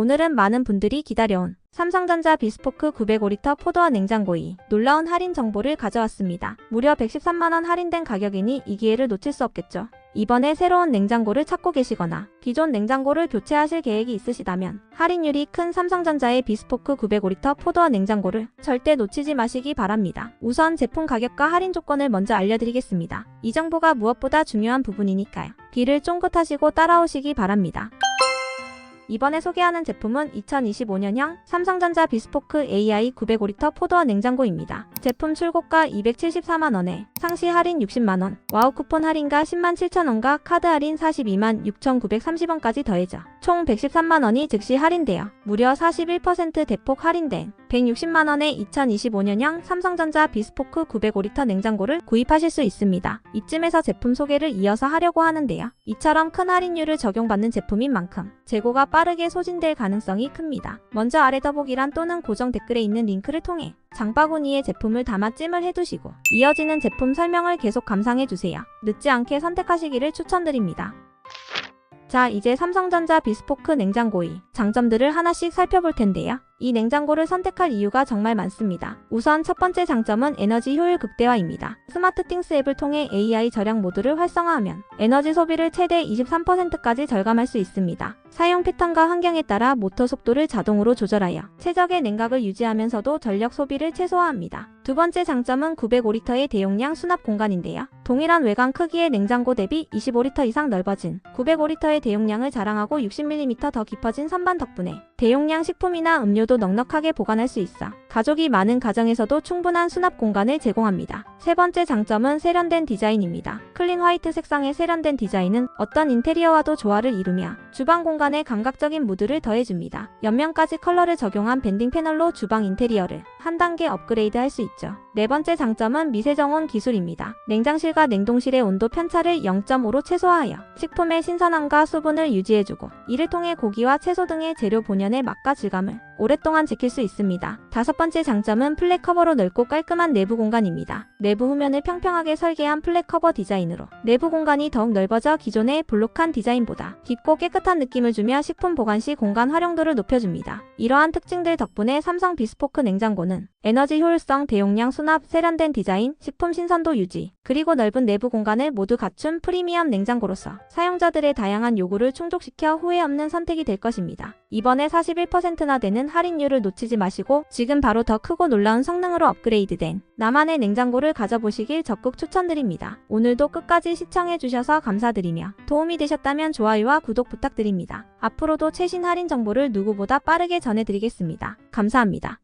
오늘은 많은 분들이 기다려온 삼성전자 비스포크 905리터 포도와 냉장고이 놀라운 할인 정보를 가져왔습니다. 무려 113만원 할인된 가격이니 이 기회를 놓칠 수 없겠죠. 이번에 새로운 냉장고를 찾고 계시거나 기존 냉장고를 교체하실 계획이 있으시다면 할인율이 큰 삼성전자의 비스포크 905리터 포도와 냉장고를 절대 놓치지 마시기 바랍니다. 우선 제품 가격과 할인 조건을 먼저 알려드리겠습니다. 이 정보가 무엇보다 중요한 부분이니까요. 귀를 쫑긋하시고 따라오시기 바랍니다. 이번에 소개하는 제품은 2025년형 삼성전자 비스포크 AI 905리터 포도와 냉장고입니다. 제품 출고가 274만원에 상시 할인 60만원, 와우 쿠폰 할인가 10만 7천원과 카드 할인 42만 6,930원까지 더해져 총 113만원이 즉시 할인되어 무려 41% 대폭 할인된 160만원의 2025년형 삼성전자 비스포크 905리터 냉장고를 구입하실 수 있습니다. 이쯤에서 제품 소개를 이어서 하려고 하는데요. 이처럼 큰 할인율을 적용받는 제품인 만큼 재고가 빠르게 소진될 가능성이 큽니다. 먼저 아래 더보기란 또는 고정 댓글에 있는 링크를 통해 장바구니에 제품을 담아 찜을 해두시고 이어지는 제품 설명을 계속 감상해주세요. 늦지 않게 선택하시기를 추천드립니다. 자, 이제 삼성전자 비스포크 냉장고의 장점들을 하나씩 살펴볼 텐데요. 이 냉장고를 선택할 이유가 정말 많습니다. 우선 첫 번째 장점은 에너지 효율 극대화입니다. 스마트띵스 앱을 통해 AI 절약 모드를 활성화하면 에너지 소비를 최대 23%까지 절감할 수 있습니다. 사용 패턴과 환경에 따라 모터 속도를 자동으로 조절하여 최적의 냉각을 유지하면서도 전력 소비를 최소화합니다. 두 번째 장점은 905리터의 대용량 수납 공간인데요. 동일한 외관 크기의 냉장고 대비 25리터 이상 넓어진 905리터의 대용량을 자랑하고 60mm 더 깊어진 선반 덕분에 대용량 식품이나 음료도 넉넉하게 보관할 수 있어 가족이 많은 가정에서도 충분한 수납 공간을 제공합니다. 세 번째 장점은 세련된 디자인입니다. 클린 화이트 색상의 세련된 디자인은 어떤 인테리어와도 조화를 이루며 주방 공간에 감각적인 무드를 더해줍니다. 옆면까지 컬러를 적용한 밴딩 패널로 주방 인테리어를 한 단계 업그레이드 할 수 있죠. 네 번째 장점은 미세정온 기술입니다. 냉장실과 냉동실의 온도 편차를 0.5로 최소화하여 식품의 신선함과 수분을 유지해주고 이를 통해 고기와 채소 등의 재료 본연의 맛과 질감을 오랫동안 지킬 수 있습니다. 다섯 번째 장점은 플랫 커버로 넓고 깔끔한 내부 공간입니다. 내부 후면을 평평하게 설계한 플랫 커버 디자인으로 내부 공간이 더욱 넓어져 기존의 볼록한 디자인보다 깊고 깨끗한 느낌을 주며 식품 보관 시 공간 활용도를 높여줍니다. 이러한 특징들 덕분에 삼성 비스포크 냉장고 는 에너지 효율성, 대용량 수납, 세련된 디자인, 식품 신선도 유지, 그리고 넓은 내부 공간을 모두 갖춘 프리미엄 냉장고로서 사용자들의 다양한 요구를 충족시켜 후회 없는 선택이 될 것입니다. 이번에 41%나 되는 할인율을 놓치지 마시고 지금 바로 더 크고 놀라운 성능으로 업그레이드된 나만의 냉장고를 가져보시길 적극 추천드립니다. 오늘도 끝까지 시청해주셔서 감사드리며 도움이 되셨다면 좋아요와 구독 부탁드립니다. 앞으로도 최신 할인 정보를 누구보다 빠르게 전해드리겠습니다. 감사합니다.